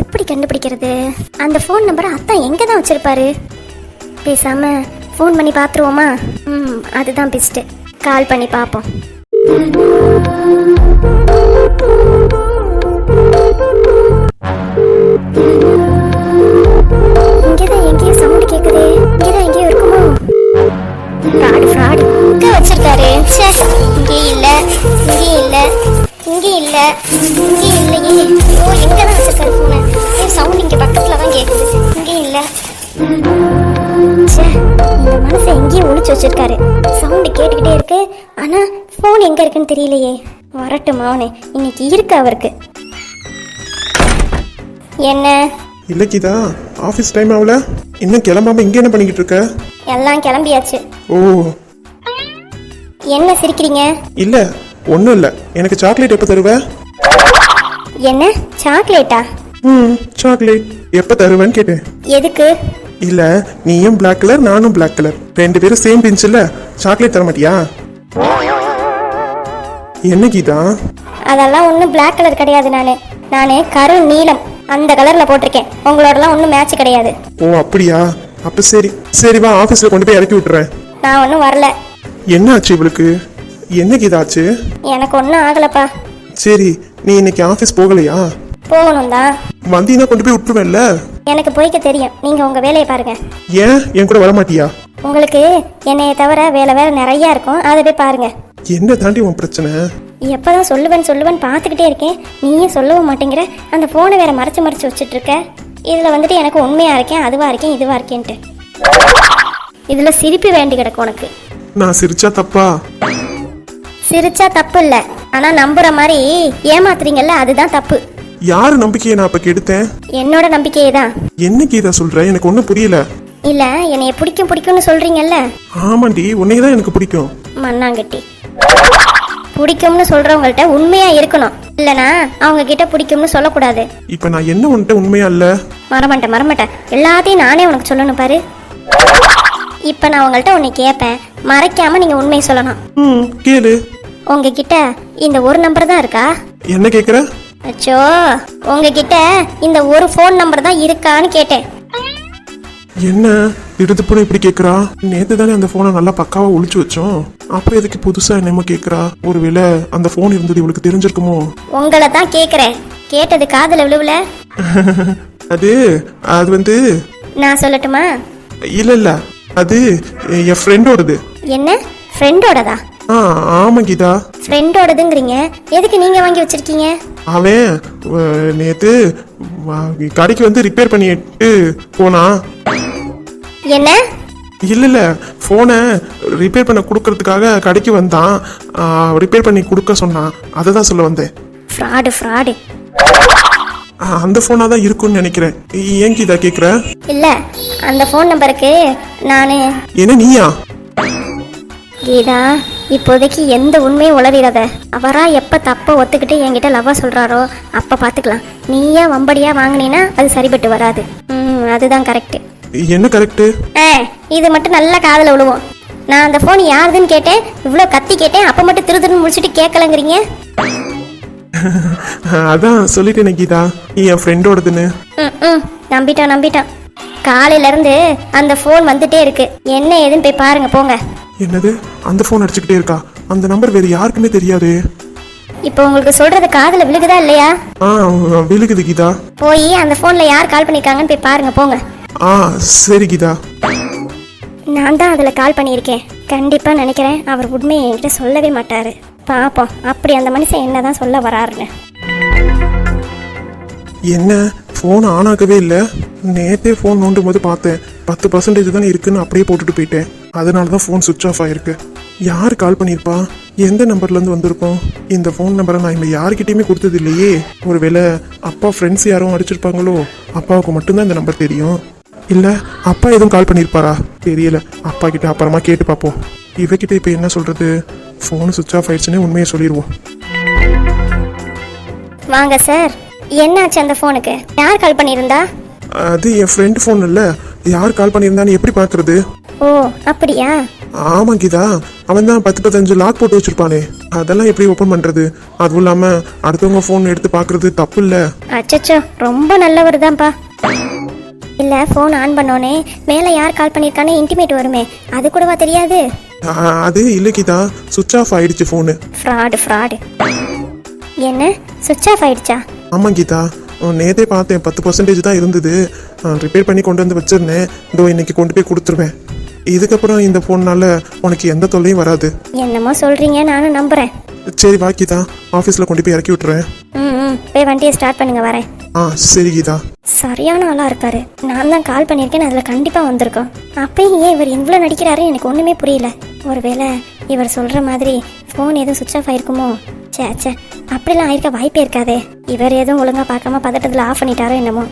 எப்படி கண்டுபிடிக்கிறது? அந்த ஃபோன் நம்பரை அத்தான் எங்கே தான் வச்சிருப்பாரு? பேசாம ஃபோன் பண்ணி பார்த்துருவோமா ம் அதுதான் பெஸ்ட்டு கால் பண்ணி பார்ப்போம் இருக்குன்னு தெரியலையே. வரட்டும் அவனே. இன்னைக்கு இருக்கு அவருக்கு. என்ன? இல்ல கீதா ஆஃபீஸ் டைம் ஆகல இன்னும் கிளம்பாம இங்க என்ன பண்ணிக்கிட்டு இருக்க? எல்லாம் கிளம்பியாச்சு. ஓ. என்ன சிரிக்கிறீங்க? இல்ல ஒன்றும் இல்லை. எனக்கு சாக்லேட் எப்போ தருவ? என்ன? சாக்லேட்டா ம் சாக்லேட் எப்போ தருவேன்னு கேட்டேன். எதுக்கு? இல்ல நீயும் Black கலர் நானும் Black கலர் ரெண்டு பேரும் சேம் பெஞ்சில் சாக்லேட் தர மாட்டியா? என்ன கீதா? அதெல்லாம் ஒன்றும் Black கலர் கிடையாது நான். நான் கரு நீலம் அந்த கலரில் போட்டிருக்கேன். உங்களோடலாம் ஒன்றும் மேட்ச் கிடையாது. ஓ அப்படியா? அப்ப சரி. சரி வா ஆஃபீஸில் கொண்டு போய் இறக்கி விட்டுறேன். நான் ஒன்றும் வரல. என்ன ஆச்சு இவளுக்கு? என்ன கீதா ஆச்சு? எனக்கு ஒன்றும் ஆகலப்பா. சரி நீ இன்னைக்கு ஆஃபீஸ் போகலையா? போகணும் தான் வந்தீங்கன்னா கொண்டு போய் விட்டுருவேன்ல. எனக்கு போய்க்க தெரியும். நீங்கள் உங்கள் வேலையை பாருங்கள் ஏன்? என் கூட வர மாட்டியா உங்களுக்கு என்னைய தவிர வேலை வேலை நிறையா இருக்கும். அதை போய் பாருங்கள் என்ன தாண்டி உன் பிரச்சனை? எப்போதான் சொல்லுவேன் சொல்லுவேன் பார்த்துக்கிட்டே இருக்கேன். நீயும் சொல்லவும் மாட்டேங்கிற. அந்த ஃபோனை வேற மறைச்சு மறைச்சு வச்சுட்டு இருக்க இதில் வந்துட்டு எனக்கு உண்மையாக இருக்கேன் அதுவாக இருக்கேன் இதுவாக இருக்கேன்ட்டு. இதில் சிரிப்பு வேண்டி கிடக்கு உனக்கு. நான் சிரிச்சா தப்பா? சிரிச்சா தப்பு இல்லை. ஆனால் நம்புற மாதிரி ஏமாத்துறீங்கல்ல அதுதான் தப்பு. யாரு நம்பிக்கையை நான் இப்ப கெடுத்தேன்? என்னோட நம்பிக்கையே தான் என்ன கீதா சொல்ற? எனக்கு ஒன்றும் புரியல. இல்லை என்னைய பிடிக்கும் பிடிக்கும்னு சொல்கிறீங்கல்ல ஆமாண்டி உன்னைய தான் எனக்கு பிடிக்கும். மண்ணாங்கட்டி. பிடிக்கும்னு சொல்கிறவங்கள்ட்ட உண்மையாக இருக்கணும். இல்லைனா அவங்க கிட்ட பிடிக்கும்னு சொல்லக்கூடாது. இப்ப நான் என்ன உன்கிட்ட உண்மையா இல்ல? மறமாட்டேன் மறமாட்டேன் எல்லாத்தையும் நானே உனக்கு சொல்லணும் பாரு. இப்போ நான் உங்கள்கிட்ட உன்னை கேட்பேன் மறைக்காம நீங்கள் உண்மையை சொல்லணும். ம் கேளு. உங்ககிட்ட இந்த ஒரு நம்பர் தான் இருக்கா? என்ன கேக்குற? அச்சோ உங்ககிட்ட இந்த ஒரு ஃபோன் நம்பர் தான் இருக்கான்னு கேட்டேன். என்ன? திடுத்துப்புன்னு இப்படி கேக்குறா? நேத்து தானே அந்த போனை நல்லா பக்காவா ஒளிச்சு வச்சோம். அப்புறம் எதுக்கு புதுசா என்னமோ கேக்குறா? ஒருவேளை அந்த போன் இருந்தது இவளுக்கு தெரிஞ்சிருக்குமோ? உங்களை தான் கேட்குறேன் கேட்டது காதில் விழுவல? அது அது வந்து நான் சொல்லட்டுமா? இல்ல இல்ல. அது என் ஃப்ரெண்டோடது என்ன? ஃப்ரெண்டோடதா ஆ ஆமா கீதா. ஃப்ரெண்டோடதுங்கிறீங்க எதுக்கு நீங்கள் வாங்கி வச்சிருக்கீங்க? அவன் அஹ், நேத்து வ- கடைக்கு வந்து ரிப்பேர் பண்ணிட்டு போனான். என்ன? இல்ல இல்ல போனை ரிப்பேர் பண்ண கொடுக்கறதுக்காக கடைக்கு வந்தான். ரிப்பேர் பண்ணி கொடுக்க சொன்னான். அதை தான் சொல்ல வந்தேன். ஃப்ராடு ஃப்ராடு அந்த போனா தான் இருக்கும்னு நினைக்கிறேன். ஏன் கீதா கேக்குற? இல்லை அந்த ஃபோன் நம்பருக்கு நான் என்ன நீயா? கீதா இப்போதைக்கு எந்த உண்மையும் உளறிடாத. அவரா எப்போ தப்பை ஒத்துக்கிட்டு என்கிட்ட லவ்வா சொல்கிறாரோ அப்போ பார்த்துக்கலாம் நீயா வம்படியா வாங்கினீன்னா அது சரிப்பட்டு வராது. ம் அதுதான் கரெக்டு என்ன கரெக்டு இது மட்டும் நல்லா காதில் விழுவோம். நான் அந்த ஃபோன் யாருதுன்னு கேட்டேன். இவ்வளோ கத்தி கேட்டேன். அப்போ மட்டும் திரு திருன்னு முடிச்சுட்டு கேட்கலங்கிறீங்க அதான் சொல்லிட்டேனே கீதா. என் ஃப்ரெண்டோடதுன்னு ம் நம்பிட்டான் நம்பிட்டான் காலையிலேருந்து அந்த ஃபோன் வந்துட்டே இருக்கு. என்ன ஏதுன்னு போய் பாருங்க போங்க. என்னது? அந்த ஃபோன் அடிச்சுக்கிட்டே இருக்கா? அந்த நம்பர் வேற யாருக்குமே தெரியாது. இப்போ உங்களுக்கு சொல்றது காதில் விழுகுதா இல்லையா? ஆ விழுகுது கீதா. போய் அந்த ஃபோனில் யார் கால் பண்ணியிருக்காங்கன்னு போய் பாருங்க போங்க. ஆ சரி கீதா. நான் தான் அதில் கால் பண்ணியிருக்கேன். கண்டிப்பாக நினைக்கிறேன். அவர் உண்மையை என்கிட்ட சொல்லவே மாட்டார். பார்ப்போம் அப்படி அந்த மனுஷன் என்ன தான் சொல்ல வராருன்னு. என்ன? ஃபோன் ஆன் ஆகவே இல்லை. நேற்றே ஃபோன் நோண்டும் போது பார்த்தேன். பத்து பர்சன்டேஜ் தானே இருக்குன்னு அப்படியே போட்டுட்டு போயிட்டேன். அதனால தான் ஃபோன் சுவிட்ச் ஆஃப் ஆயிருக்கு. யார் கால் பண்ணியிருப்பா? எந்த நம்பர்லேருந்து வந்திருக்கோம்? இந்த ஃபோன் நம்பரை நான் இங்கே யாருக்கிட்டேயுமே கொடுத்தது இல்லையே. ஒருவேளை அப்பா ஃப்ரெண்ட்ஸ் யாரும் அடிச்சிருப்பாங்களோ? அப்பாவுக்கு மட்டும்தான் இந்த நம்பர் தெரியும். இல்லை அப்பா எதுவும் கால் பண்ணியிருப்பாரா தெரியல. அப்பா கிட்ட அப்புறமா கேட்டு பார்ப்போம். இவகிட்ட இப்போ என்ன சொல்கிறது ஃபோன் சுவிட்ச் ஆஃப் ஆயிடுச்சுன்னே உண்மையை சொல்லிடுவோம் வாங்க சார் என்னாச்சு அந்த ஃபோனுக்கு யார் கால் பண்ணியிருந்தா? அது என் ஃப்ரெண்ட் ஃபோன் இல்லை. யார் கால் பண்ணியிருந்தான்னு எப்படி பார்க்கறது? ஓ அப்படியா? ஆமா கீதா. அவன் தான் பத்து பதினஞ்சு லாக் போட்டு வச்சிருப்பானே. அதெல்லாம் எப்படி ஓப்பன் பண்றது? அதுவும் இல்லாம அடுத்தவங்க ஃபோன் எடுத்து பார்க்கிறது தப்பு இல்ல. அச்சச்சோ ரொம்ப நல்லவர் தான்ப்பா இல்ல ஃபோன் ஆன் பண்ணோனே மேலே யார் கால் பண்ணியிருக்கானே இன்டிமேட் வருமே. அது கூடவா தெரியாது? அது இல்ல கீதா. சுவிச் ஆஃப் ஆயிடுச்சு ஃபோனு ஃப்ராடு ஃப்ராடு என்ன? சுவிட்ச் ஆஃப் ஆயிடுச்சா? ஆமா கீதா. நேத்தே பார்த்தேன். பத்து பர்சன்டேஜ் தான் இருந்தது. ரிப்பேர் பண்ணி கொண்டு வந்து வச்சிருந்தேன். இதோ இன்னைக்கு கொண்டு போய் கொடுத்துருவேன். இதுக்கப்புறம் இந்த ஃபோன்னால உனக்கு எந்த தொல்லையும் வராது. என்னமோ சொல்றீங்க நானும் நம்புறேன். சரி வா கீதா. ஆஃபீஸில் கொண்டு போய் இறக்கி விட்டுறேன். ம் ம். போய் வண்டியை ஸ்டார்ட் பண்ணுங்க வரேன். ஆ சரி கீதா. சரியான ஆளாக இருக்காரு. நான் தான் கால் பண்ணியிருக்கேன் அதில் கண்டிப்பாக வந்திருக்கோம். அப்பயும் ஏன் இவர் இவ்வளோ நடிக்கிறாரு எனக்கு ஒன்றுமே புரியல. ஒருவேளை இவர் சொல்கிற மாதிரி ஃபோன் எதுவும் சுவிட்ச் ஆஃப் ஆயிருக்குமோ? சே சே அப்படிலாம் ஆயிருக்க வாய்ப்பே இருக்காதே. இவர் எதுவும் ஒழுங்காக பார்க்காம பதட்டத்தில் ஆஃப் பண்ணிட்டாரோ என்னமோ.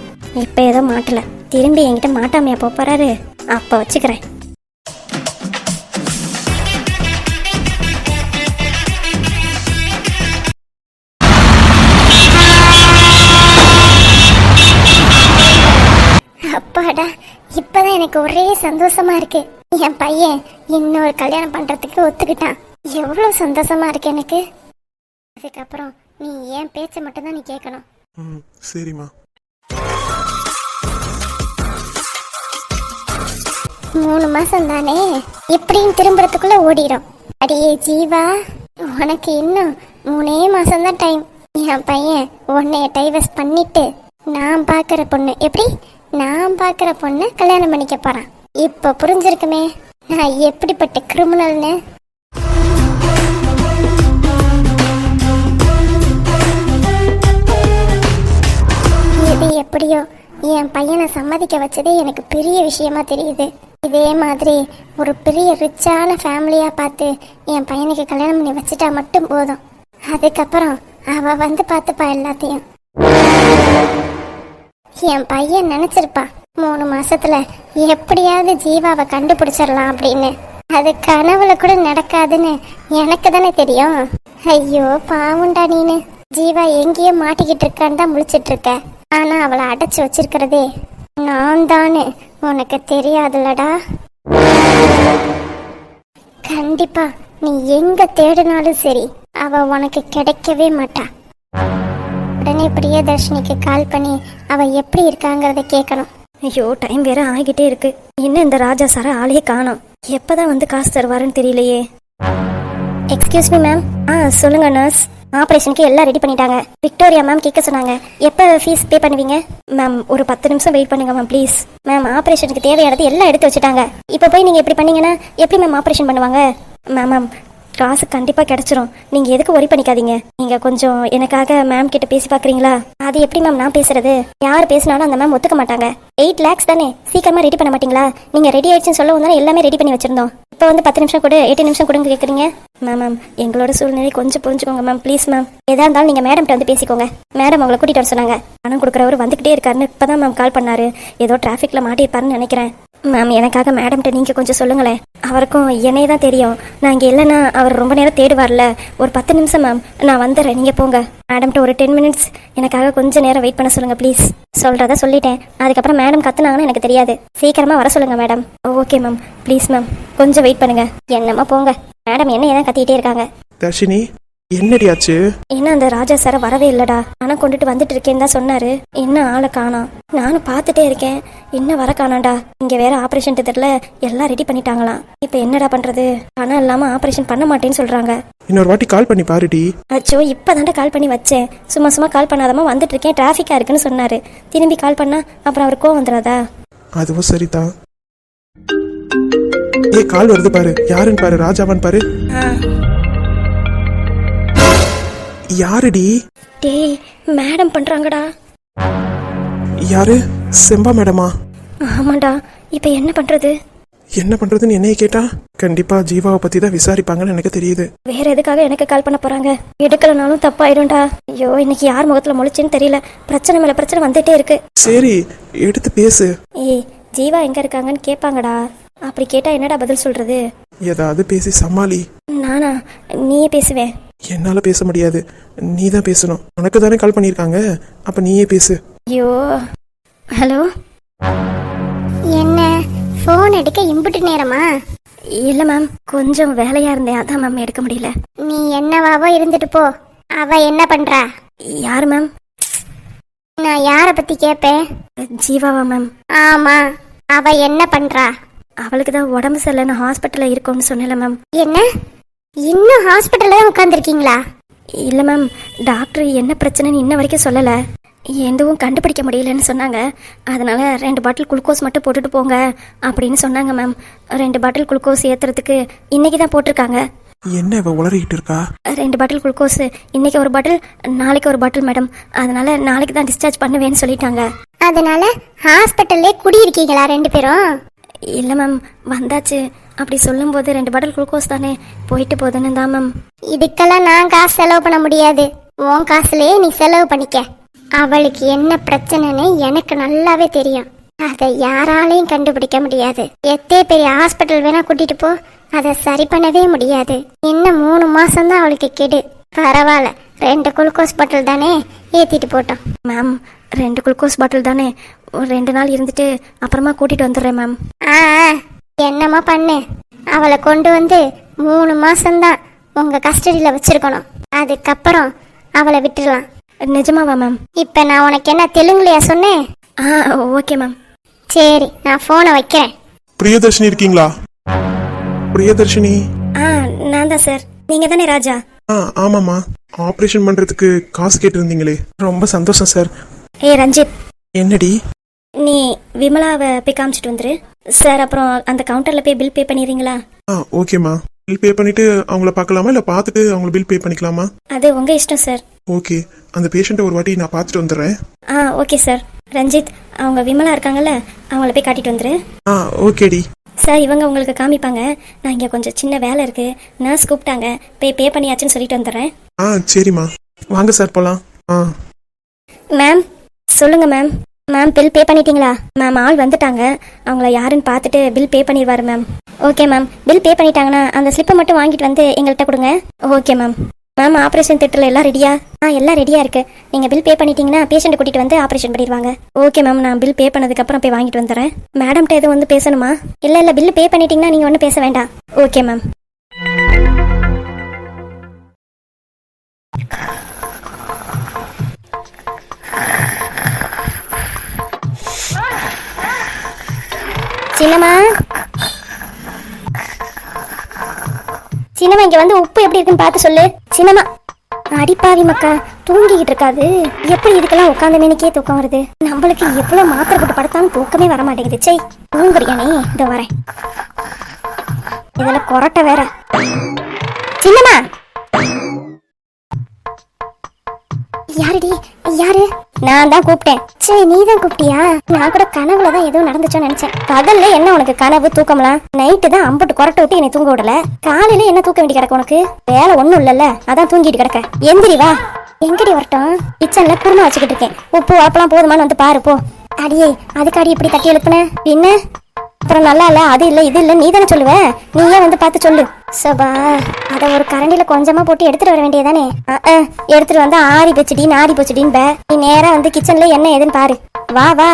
இப்போ ஏதோ மாட்டலை. திரும்பி என்கிட்ட மாட்டாமையா போகிறாரு அப்போ வச்சுக்கிறேன். எனக்கு ஒரே சந்தோஷமா இருக்கு. என் பையன் இன்னொரு கல்யாணம் பண்றதுக்கு ஒத்துக்கிட்டான். எவ்வளவு சந்தோஷமா இருக்கு எனக்கு. அதுக்கப்புறம் நீ ஏன் பேச்ச மட்டும் தான் நீ கேட்கணும். ம் சரிம்மா. மூணு மாசம் தானே? இப்படியும் திரும்புறதுக்குள்ள ஓடிடும் அடியே ஜீவா உனக்கு இன்னும் மூணே மாசம் தான் டைம் என் பையன் உன்னைய டைவர்ஸ் பண்ணிட்டு நான் பார்க்குற பொண்ணு. எப்படி? நான் பார்க்குற பொண்ணை கல்யாணம் பண்ணிக்க போறான். இப்போ புரிஞ்சிருக்குமே நான் எப்படிப்பட்ட கிரிமினல்னு எது எப்படியோ என் பையனை சம்மதிக்க வச்சதே எனக்கு பெரிய விஷயமா தெரியுது. இதே மாதிரி ஒரு பெரிய ரிச்சான ஃபேமிலியா பார்த்து என் பையனுக்கு கல்யாணம் பண்ணி வச்சுட்டா மட்டும் போதும். அதுக்கப்புறம் அவ வந்து பார்த்துப்பா எல்லாத்தையும். என் பையன் நினைச்சிருப்பா மூணு மாசத்துல எப்படியாவது ஜீவாவை கண்டுபிடிச்சிடலாம் அப்படின்னு. அது கனவுல கூட நடக்காதுன்னு எனக்கு தானே தெரியும். ஐயோ பாவுண்டா நீனு. ஜீவா எங்கேயோ மாட்டிக்கிட்டு இருக்கான்னு தான் முழிச்சிட்டு இருக்க ஆனா அவளை அடைச்சு வச்சிருக்கிறதே நான் தானே உனக்கு தெரியாதுலடா. கண்டிப்பா நீ எங்க தேடினாலும் சரி அவ உனக்கு கிடைக்கவே மாட்டா. உடனே பிரியதர்ஷினிக்கு கால் பண்ணி அவ எப்படி இருக்காங்கிறத கேட்கணும் ஐயோ டைம் வேற ஆகிட்டே இருக்கு. இன்னும் இந்த ராஜா சார ஆளையே காணோம். எப்பதான் வந்து காசு தருவாருன்னு தெரியலையே. எக்ஸ்கியூஸ் மீ மேம் ஆ சொல்லுங்க நர்ஸ் ஆப்ரேஷனுக்கு எல்லாம் ரெடி பண்ணிட்டாங்க. விக்டோரியா மேம் கேட்க சொன்னாங்க. எப்போ ஃபீஸ் பே பண்ணுவீங்க? மேம் ஒரு பத்து நிமிஷம் வெயிட் பண்ணுங்க மேம் ப்ளீஸ் மேம் ஆப்ரேஷனுக்கு தேவையானது எல்லாம் எடுத்து வச்சுட்டாங்க. இப்போ போய் நீங்கள் இப்படி பண்ணீங்கன்னா எப்படி மேம் ஆப்ரேஷன் பண்ணுவாங்க? மேம் மேம் காசு கண்டிப்பாக கிடைச்சிரும். நீங்கள் எதுக்கு ஒரி பண்ணிக்காதீங்க. நீங்கள் கொஞ்சம் எனக்காக மேம் கிட்ட பேசி பார்க்குறீங்களா அது எப்படி மேம் நான் பேசுறது? யார் பேசினாலும் அந்த மேம் ஒத்துக்க மாட்டாங்க. எயிட் லேக்ஸ் தானே? சீக்கிரமாக ரெடி பண்ண மாட்டீங்களா? நீங்கள் ரெடி ஆயிடுச்சுன்னு சொல்ல தானே எல்லாமே ரெடி பண்ணி வச்சிருந்தோம். இப்போ வந்து பத்து நிமிஷம் கூட எட்டு நிமிஷம் கொடுங்க கேட்குறீங்க மேம் மேம் எங்களோட சூழ்நிலை கொஞ்சம் புரிஞ்சுக்கோங்க மேம் ப்ளீஸ் மேம் எதாக இருந்தாலும் நீங்கள் மேடம்கிட்ட வந்து பேசிக்கோங்க. மேடம் அவங்களை கூட்டிகிட்டு வர சொன்னாங்க. பணம் கொடுக்குறவர் வந்துக்கிட்டே இருக்காருன்னு இப்போ தான் மேம் கால் பண்ணாரு. ஏதோ டிராஃபிக்கில் மாட்டியிருப்பாருன்னு நினைக்கிறேன். மேம் எனக்காக மேடம்கிட்ட நீங்கள் கொஞ்சம் சொல்லுங்களேன். அவருக்கும் என்னையே தான் தெரியும். நான் இங்கே இல்லைன்னா அவர் ரொம்ப நேரம் தேடுவார்ல. ஒரு பத்து நிமிஷம் மேம் நான் வந்துடுறேன் நீங்கள் போங்க. மேடம்கிட்ட ஒரு டென் மினிட்ஸ் எனக்காக கொஞ்சம் நேரம் வெயிட் பண்ண சொல்லுங்கள் ப்ளீஸ் சொல்கிறத சொல்லிட்டேன். அதுக்கப்புறம் மேடம் கத்துனாங்கன்னு எனக்கு தெரியாது. சீக்கிரமாக வர சொல்லுங்கள் madam. Okay ma'am. Please ma'am. கொஞ்சம் வெயிட் பண்ணுங்கள் என்னம்மா போங்க. மேடம் என்ன ஏதாவது கத்திக்கிட்டே இருக்காங்க. தர்ஷினி என்னடி ஆச்சு என்ன அந்த ராஜா சார வரவே இல்லடா. ஆனா கொண்டுட்டு வந்துட்டு இருக்கேன்னு தான் சொன்னாரு. என்ன ஆளை காணோம் நானும் பார்த்துட்டே இருக்கேன். என்ன வர காணாண்டா? இங்க வேற ஆபரேஷன் தியேட்டர்ல எல்லாம் ரெடி பண்ணிட்டாங்களாம். இப்போ என்னடா பண்றது? பணம் இல்லாம ஆபரேஷன் பண்ண மாட்டேன்னு சொல்றாங்க. இன்னொரு வாட்டி கால் பண்ணி பாருடி. அச்சோ இப்பதான்டா கால் பண்ணி வச்சேன். சும்மா சும்மா கால் பண்ணாதமா வந்துட்டு இருக்கேன். டிராஃபிக்கா இருக்குன்னு சொன்னாரு. திரும்பி கால் பண்ணா அப்புறம் அவர் கோவம் வந்துடாதா அதுவும் சரிதான். ஏ கால் வருது பாரு. யாருன்னு பாரு? ராஜாவான்னு பாரு. யாருடி? டேய் மேடம் பண்றாங்கடா. யாரு? செம்பா மேடமா ஆமாண்டா இப்போ என்ன பண்றது? என்ன பண்றதுன்னு என்னைய கேட்டா? கண்டிப்பா ஜீவாவை பத்தி தான் விசாரிப்பாங்கன்னு எனக்கு தெரியுது. வேற எதுக்காக எனக்கு கால் பண்ண போறாங்க? எடுக்கலனாலும் தப்பாயிடும்டா. ஐயோ இன்னைக்கு யார் முகத்துல முழிச்சுன்னு தெரியல. பிரச்சனை மேல பிரச்சனை வந்துட்டே இருக்கு. சரி எடுத்து பேசு. ஏய் ஜீவா எங்க இருக்காங்கன்னு கேட்பாங்கடா அப்படி கேட்டா என்னடா பதில் சொல்றது? ஏதாவது பேசி சமாளி. நானா? நீயே பேசுவேன் என்னால பேச முடியாது. நீ தான் பேசணும். உனக்கு தானே கால் பண்ணியிருக்காங்க. அப்ப நீயே பேசு. ஐயோ. ஹலோ? என்ன? ஃபோன் எடுக்க இம்புட்டு நேரமா? இல்லை மேம் கொஞ்சம் வேலையாக இருந்தேன். அதான் மேம் எடுக்க முடியல. நீ என்னவாவோ இருந்துட்டு போ. அவ என்ன பண்றா? யார் மேம் நான் யார பத்தி கேட்பேன் ஜீவாவா மேம் ஆமா. அவ என்ன பண்றா? அவளுக்கு தான் உடம்பு சரியில்லைன்னு ஹாஸ்பிட்டலில் இருக்கோம்னு சொன்னல மேம் என்ன? இன்னும் ஹாஸ்பிட்டல்ல தான் உட்காந்துருக்கீங்களா இல்லை மேம் டாக்டர் என்ன பிரச்சனைன்னு இன்ன வரைக்கும் சொல்லலை. எதுவும் கண்டுபிடிக்க முடியலன்னு சொன்னாங்க. அதனால ரெண்டு பாட்டில் குளுக்கோஸ் மட்டும் போட்டுட்டு போங்க அப்படின்னு சொன்னாங்க மேம். ரெண்டு பாட்டில் குளுக்கோஸ் ஏற்றுறதுக்கு இன்னைக்கு தான் போட்டிருக்காங்க. என்ன இவ உளறிக்கிட்டு இருக்கா? ரெண்டு பாட்டில் குளுக்கோஸ் இன்னைக்கு ஒரு பாட்டில் நாளைக்கு ஒரு பாட்டில் மேடம். அதனால நாளைக்கு தான் டிஸ்சார்ஜ் பண்ணுவேன்னு சொல்லிட்டாங்க. அதனால ஹாஸ்பிட்டல்லே குடியிருக்கீங்களா ரெண்டு பேரும்? இல்லை மேம் வந்தாச்சு. அப்படி சொல்லும்போது ரெண்டு பாட்டில் குளுக்கோஸ் தானே? போயிட்டு போதுன்னு தான் மேம் இதுக்கெல்லாம் நான் காசு செலவு பண்ண முடியாது. உன் காசுலயே நீ செலவு பண்ணிக்க. அவளுக்கு என்ன பிரச்சனைன்னு எனக்கு நல்லாவே தெரியும். அதை யாராலையும் கண்டுபிடிக்க முடியாது. எத்தே பெரிய ஹாஸ்பிட்டல் வேணா கூட்டிட்டு போ. அதை சரி பண்ணவே முடியாது. இன்னும் மூணு மாசம்தான் அவளுக்கு கெடு. பரவாயில்ல ரெண்டு குளுக்கோஸ் பாட்டில் தானே ஏத்திட்டு போட்டோம். மேம் ரெண்டு குளுக்கோஸ் பாட்டில் தானே? ஒரு ரெண்டு நாள் இருந்துட்டு அப்புறமா கூட்டிகிட்டு வந்துடுறேன் மேம் ஆ என்னம்மா பண்ணு? அவளை கொண்டு வந்து மூணு மாசம்தான் உங்க கஸ்டடியில வச்சிருக்கணும். அதுக்கப்புறம் அவளை விட்டுடலாம். நிஜமாவா மேம் இப்ப நான் உனக்கு என்ன தெலுங்குலையா சொன்னேன்? ஆ ஓகே மேம் சரி நான் போனை வைக்கிறேன். பிரியதர்ஷினி இருக்கீங்களா? பிரியதர்ஷினி? ஆ நான் தான் சார் நீங்கள் தானே ராஜா? ஆ ஆமாம்மா. ஆப்ரேஷன் பண்றதுக்கு காசு கேட்டிருந்தீங்களே. ரொம்ப சந்தோஷம் சார் ஏ ரஞ்சித். என்னடி? நீ விமலாவை போய் காமிச்சிட்டு வந்துரு. சார் அப்புறம் அந்த கவுண்டரில் போய் பில் பே பண்ணிடுறீங்களா? ஆ ஓகேம்மா. பில் பே பண்ணிட்டு அவங்கள பார்க்கலாமா? இல்லை பார்த்துட்டு அவங்கள பில் பே பண்ணிக்கலாமா? அது உங்கள் இஷ்டம் சார். ஓகே. அந்த பேஷண்ட்டை ஒரு வாட்டி நான் பார்த்துட்டு வந்துடுறேன். ஆ ஓகே சார். ரஞ்சித் அவங்க விமலா இருக்காங்கல்ல அவங்கள போய் காட்டிட்டு வந்துரு. ஆ ஓகேடி. சார் இவங்க உங்களுக்கு காமிப்பாங்க. நான் இங்கே கொஞ்சம் சின்ன வேலை இருக்கு. நர்ஸ் கூப்பிட்டாங்க. போய் பே பண்ணியாச்சுன்னு சொல்லிட்டு வந்துடுறேன். ஆ சரிம்மா. வாங்க சார் போகலாம் ஆ. மேம் சொல்லுங்க மேம் மேம் பில் பே பண்ணிட்டீங்களா? மேம் ஆள் வந்துட்டாங்க. அவங்கள யாருன்னு பார்த்துட்டு பில் பே பண்ணிடுவாரு ma'am okay ma'am bill pay பண்ணிட்டாங்கன்னா அந்த ஸ்லிப்பை மட்டும் வாங்கிட்டு வந்து எங்கள்கிட்ட கொடுங்க. ஓகே மேம் மேம் ஆப்ரேஷன் திட்டத்தில் எல்லாம் ரெடியா ஆ எல்லாம் ரெடியாக இருக்கு. நீங்கள் பில் பே பண்ணிட்டீங்கன்னா பேஷண்ட்டை கூட்டிகிட்டு வந்து ஆப்ரேஷன் பண்ணிடுவாங்க. ஓகே மேம் நான் பில் பே பண்ணதுக்கப்புறம் போய் வாங்கிட்டு வந்துடுறேன். மேடம்கிட்ட எதுவும் வந்து பேசணுமா? இல்லை இல்லை பில் பே பண்ணிட்டீங்கன்னா நீங்கள் ஒன்றும் பேச வேண்டாம். ஓகே மேம் சின்னம்மா. சின்னம்மா இங்க வந்து உப்பு எப்படி இருக்குன்னு பார்த்து சொல்லு. சின்னம்மா அடிப்பாவி மக்கா தூங்கிக்கிட்டு இருக்காது. எப்படி இதுக்கெல்லாம் உட்காந்த மேனிக்கே தூக்கம் வருது? நம்மளுக்கு எவ்வளவு மாத்திரை போட்டு படுத்தாலும் தூக்கமே வர மாட்டேங்குது. சை தூங்குறியானே இதோ வரேன். இதுல கொரட்டை வேற. சின்னம்மா. யாருடி? யாரு? நான் தான் கூப்பிட்டேன். சரி நீ தான் கூப்பிட்டியா? நான் கூட கனவுல தான் ஏதோ நடந்துச்சோன்னு நினைச்சேன். பகல்ல என்ன உனக்கு கனவு தூக்கம்லாம்? நைட்டு தான் அம்பட்டு கொரட்டை விட்டு என்னை தூங்க விடல. காலையில என்ன தூக்க வேண்டி கிடக்கு உனக்கு? வேலை ஒண்ணும் இல்லல்ல. அதான் தூங்கிட்டு கிடக்க எந்திரி வா. எங்கடி வரட்டும்? கிச்சன்ல குருமா வச்சுக்கிட்டு இருக்கேன். உப்பு உரப்பெல்லாம் போதுமான்னு வந்து பாரு போ. அடியே அதுக்காடி இப்படி தட்டி எழுப்புன? பின்ன? அப்புறம் நல்லா இல்ல அது இல்ல இது இல்ல நீ தானே சொல்லுவ? நீயே வந்து பார்த்து சொல்லு. சபா அத ஒரு கரண்டில கொஞ்சமா போட்டு எடுத்துட்டு வர வேண்டியதானே எடுத்துட்டு வந்தா ஆறி போச்சுடி நாரி போச்சுடின்னு நீ நேரா வந்து கிச்சன்ல என்ன ஏதுன்னு பாரு. வா வா.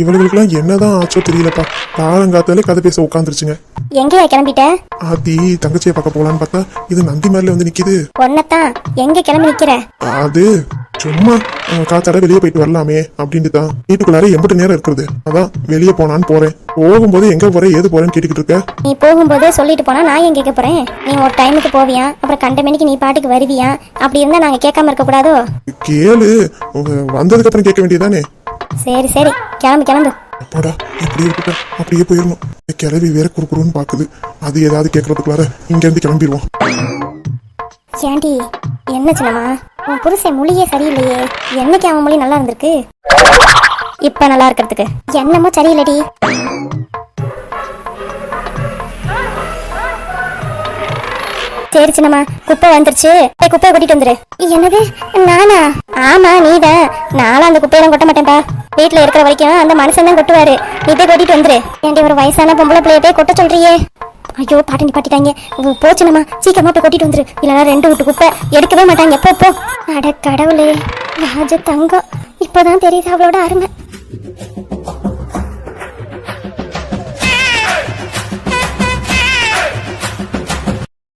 இவங்களுக்குலாம் என்னதான் ஆச்சோ தெரியலப்பா. காலங்காத்தாலே கதை பேச உட்காந்துருச்சுங்க எங்கேயா கிளம்பிட்ட? ஆத்தி தங்கச்சியை பார்க்க போலான்னு பார்த்தா இது நந்தி மாதிரில வந்து நிக்குது. ஒன்னத்தான் எங்க கிளம்பி நிக்கிற? அது சும்மா காத்தாட வெளியே போயிட்டு வரலாமே அப்படின்ட்டு தான் வீட்டுக்குள்ளார எம்பிட்டு நேரம் இருக்கிறது. அதான் வெளியே போனான்னு போறேன். போகும்போது எங்க போறேன் ஏது போறேன்னு கேட்டுக்கிட்டு இருக்க. நீ போகும்போதே சொல்லிட்டு போனா நான் ஏன் கேட்க போறேன்? நீ ஒரு டைமுக்கு போவியா? அப்புறம் கண்ட மணிக்கு நீ பாட்டுக்கு வருவியா? அப்படி இருந்தா நாங்க கேட்காம இருக்க கூடாதோ? கேளு. உங்க வந்ததுக்கு அப்புறம் கேட்க வேண்டியதானே சரி சரி. கிளம்பு கிளம்பு. அப்பாடா இப்படி இருக்கட்டும். அப்படியே போயிடணும் கிளவி வேற குறுக்குறுன்னு பாக்குது அது ஏதாவது கேட்கறதுக்குள்ளார இங்க இருந்து கிளம்பிடுவோம் ஏண்டி என்ன சின்னம்மா? உன் புருஷன் மொழியே சரியில்லையே. என்னைக்கு அவன் மொழி நல்லா இருந்திருக்கு? இப்ப நல்லா இருக்கிறதுக்கு. என்னமோ சரியில்லடி. சரி சின்னம்மா குப்பை வந்துருச்சு. போய் குப்பையை கொட்டிட்டு வந்துரு. என்னது? நானா? ஆமா நீதான் நானும் அந்த குப்பையெல்லாம் கொட்ட மாட்டேன்ப்பா. வீட்டுல இருக்கிற வரைக்கும் அந்த மனுஷன் தான் கொட்டுவாரு. நீ போய் கொட்டிட்டு வந்துரு. ஏண்டி ஒரு வயசான பொம்பளை பிள்ளைய போய் கொட்ட சொல்றியே? ஐயோ பாட்டி நிப்பாட்டிட்டாங்க. உ, போச்சுனம்மா சீக்கிரமா போய் கொட்டிட்டு வந்துரு. இல்லைன்னா ரெண்டு விட்டு குப்பை எடுக்கவே மாட்டாங்க. போ போ. அட கடவுளே. ராஜ தங்கம் இப்போதான் தெரியுது அவளோட அருமை.